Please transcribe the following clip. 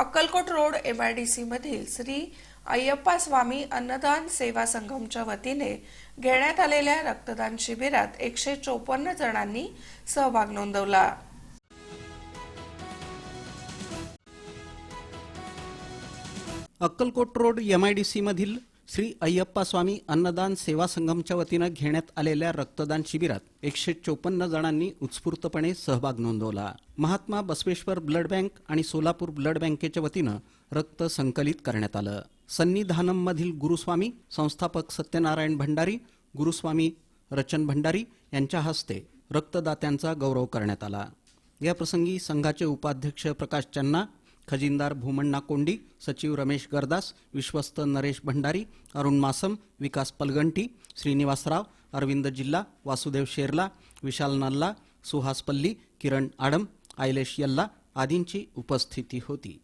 Akkalkot road M I D मधील श्री अय्यप्पा स्वामी अन्नदान सेवा संघमच्या वतीने घेण्यात आलेल्या रक्तदान शिबिरात एकशे चोपन्न जणांनी सहभाग नोंदवला. Akkalkot road M I D सीमधील Shri Ayyappa Swami अन्नदान सेवा संघमच्या वतीनं घेण्यात आलेल्या रक्तदान शिबिरात एकशे चोपन्न जणांनी उत्स्फूर्तपणे सहभाग नोंदवला. महात्मा बसवेश्वर ब्लड बँक आणि सोलापूर ब्लड बँकेच्या वतीनं रक्त संकलित करण्यात आलं. सन्निधानम मधील गुरुस्वामी संस्थापक सत्यनारायण भंडारी गुरुस्वामी रचन भंडारी यांच्या हस्ते रक्तदात्यांचा गौरव करण्यात आला. याप्रसंगी संघाचे उपाध्यक्ष प्रकाश चन्ना खजिनदार भूमण्णा कोंडी सचिव रमेश गरदास विश्वस्त नरेश भंडारी अरुण मासम विकास पलगंटी श्रीनिवासराव अरविंद जिल्हा वासुदेव शेरला विशाल नल्ला सुहास पल्ली किरण आडम आयलेश यल्ला आदींची उपस्थिती होती.